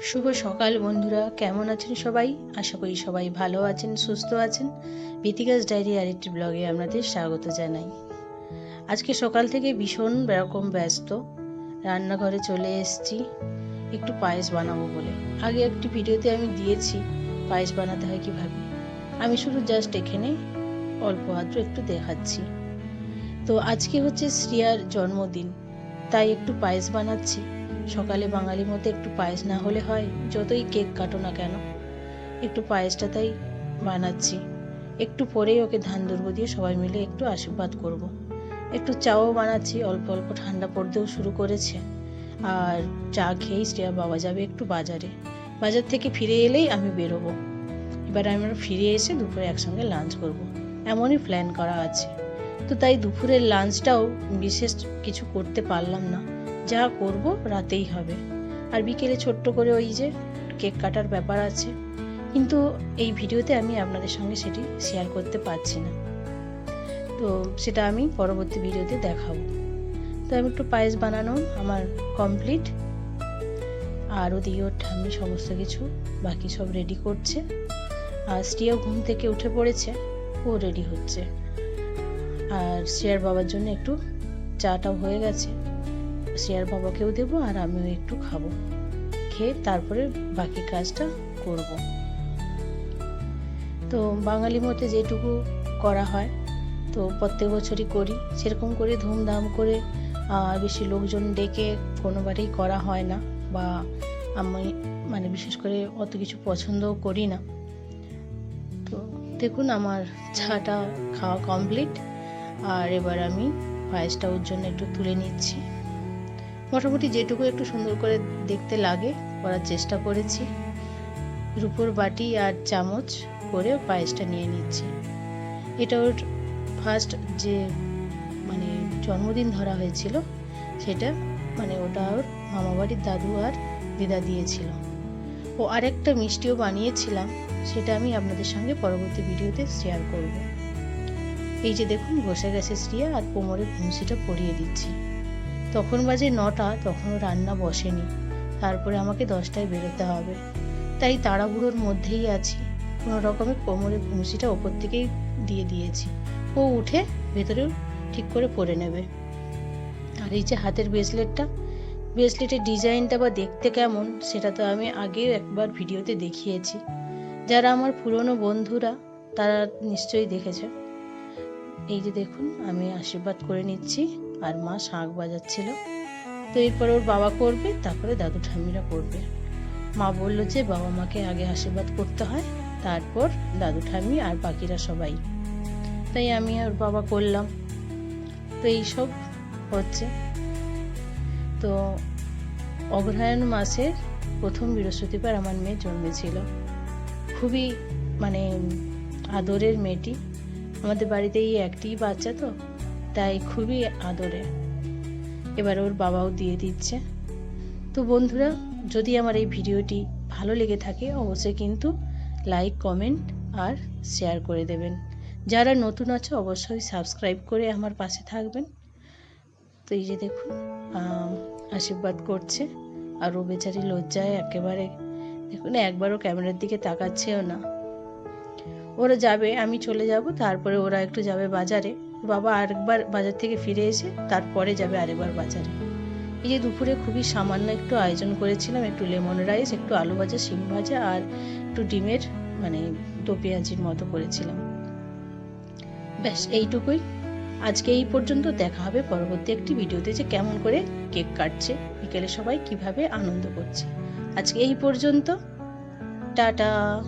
শুভ সকাল, বন্ধুরা। কেমন আছেন সবাই? আশা করি সবাই ভালো আছেন, সুস্থ আছেন। বিতিকাস ডায়েরি আরেকটি ব্লগে আপনাদের স্বাগত জানাই। আজকে সকাল থেকে ভীষণ রকম ব্যস্ত। রান্নাঘরে চলে এসেছি। একটু পায়েস বানাবো বলে। আগে একটি ভিডিওতে আমি দিয়েছি, পায়েস বানাতে হয় কীভাবে। আমি শুধু জাস্ট এখানে অল্প আদ্র একটু দেখাচ্ছি। তো আজকে হচ্ছে শ্রিয়ার জন্মদিন, তাই একটু পায়েস বানাচ্ছি। সকালে বাঙালির মধ্যে একটু পায়েস না হলে হয়, যতই কেক কাটো না কেন। একটু পায়েসটা তাই বানাচ্ছি। একটু পরেই ওকে ধান দুর্গ দিয়ে সবাই মিলে একটু আশীর্বাদ করব। একটু চাও বানাচ্ছি, অল্প অল্প ঠান্ডা পড়তেও শুরু করেছে। আর চা খেয়েই শ্রেয়া বাবা যাবে একটু বাজারে। বাজার থেকে ফিরে এলেই আমি বেরোবো। এবার আমরা ফিরে এসে দুপুরে একসঙ্গে লাঞ্চ করব। এমনই প্ল্যান করা আছে। তো তাই দুপুরের লাঞ্চটাও বিশেষ কিছু করতে পারলাম না। যা করব রাতেই হবে। আর বিকেলে ছোট্ট করে ওই যে কেক কাটার ব্যাপার আছে। কিন্তু এই ভিডিওতে আমি আপনাদের সঙ্গে সেটি শেয়ার করতে পারছি না। তো সেটা আমি পরবর্তী ভিডিওতে দেখাবো। তো আমি একটু পায়েস বানানো আমার কমপ্লিট আর ওদিকে ওর ঠাম্মি সমস্ত কিছু বাকি সব রেডি করছে। আর স্ত্রীও ঘুম থেকে উঠে পড়েছে, ও রেডি হচ্ছে। আর শ্রেয়ার বাবার জন্য একটু চাটাও হয়ে গেছে। শ্রেয়ার বাবাকেও দেবো আর আমিও একটু খাব। খেয়ে তারপরে বাকি কাজটা করব। তো বাঙালি মতে যেটুকু করা হয়, তো প্রত্যেক বছরই করি। সেরকম করে ধুমধাম করে বেশি লোকজন ডেকে কোনোবারেই করা হয় না বা আমি মানে বিশেষ করে অত কিছু পছন্দও করি না। তো দেখুন আমার চাটা খাওয়া কমপ্লিট আর এবার আমি পায়েসটা ওর জন্য একটু তুলে নিচ্ছি। মোটামুটি যেটুকু একটু সুন্দর করে দেখতে লাগে, করার চেষ্টা করেছি। রুপোর বাটি আর চামচ করে পায়েসটা নিয়ে নিচ্ছি। এটা ওর ফার্স্ট যে মানে জন্মদিন ধরা হয়েছিল, সেটা মানে ওটা ওর মামাবাড়ির দাদু আর দিদা দিয়েছিল। ও আরেকটা মিষ্টিও বানিয়েছিলাম, সেটা আমি আপনাদের সঙ্গে পরবর্তী ভিডিওতে শেয়ার করব। এই যে দেখুন, বসে গেছে শ্রিয়া আর কোমরের ভুংসিটা পরিয়ে দিচ্ছি। তখন বাজে নটা, তখনও রান্না বসেনি। তারপরে আমাকে দশটায় বেরোতে হবে। তাই তাড়াহুড়োর মধ্যেই আছি। কোনো রকমে কোমরের ভুংসিটা ওপর থেকেই দিয়ে দিয়েছি। ও উঠে ভেতরে ঠিক করে পরে নেবে। আর এই যে হাতের ব্রেসলেটটা, ব্রেসলেটের ডিজাইনটা বা দেখতে কেমন, সেটা তো আমি আগেও একবার ভিডিওতে দেখিয়েছি। যারা আমার পুরনো বন্ধুরা, তারা নিশ্চয়ই দেখেছে। এই যে দেখুন, আমি আশীর্বাদ করে নিচ্ছি। আর মা শাঁখ বাজাচ্ছিল। তো এরপর ওর বাবা করবে, তারপরে দাদু ঠাম্মিরা করবে। মা বলল যে বাবা মাকে আগে আশীর্বাদ করতে হয়, তারপর দাদু ঠাম্মি আর বাকিরা সবাই। তাই আমি ওর বাবা করলাম। তো এইসব হচ্ছে। তো অগ্রহায়ণ মাসের প্রথম বৃহস্পতিবার আমার মেয়ে জন্মেছিল। খুবই মানে আদরের মেয়েটি। আমাদের বাড়িতে এই একটি বাচ্চা তো। তাই খুবই আদরে। এবার ওর বাবাও দিয়ে দিচ্ছে। তো বন্ধুরা, যদি আমার এই ভিডিওটি ভালো লেগে থাকে, অবশ্যই কিন্তু লাইক, কমেন্ট আর শেয়ার করে দেবেন। যারা নতুন আছে, অবশ্যই সাবস্ক্রাইব করে আমার পাশে থাকবেন। তো এই যে দেখুন আশীর্বাদ করছে। আর ও বেচারি লজ্জায় একেবারে। দেখুন একবারও ক্যামেরার দিকে তাকাচ্ছেও না। ওরা যাবে, আমি চলে যাব, তারপরে ওরা একটু যাবে বাজারে। বাবা আরেকবার বাজার থেকে ফিরে এসে তারপরে যাবে আরেকবার বাজারে। এই যে দুপুরে খুবই সামান্য একটু আয়োজন করেছিলাম, একটু লেমন রাইস, একটু আলু ভাজা, শিম ভাজা আর একটু ডিমের মানে দো পেঁয়াজির মতো করেছিলাম। ব্যাস, এইটুকুই। আজকে এই পর্যন্ত দেখা হবে পরবর্তী একটি ভিডিওতে যে কেমন করে কেক কাটছে, বিকেলে সবাই কীভাবে আনন্দ করছে। আজকে এই পর্যন্ত। টাটা।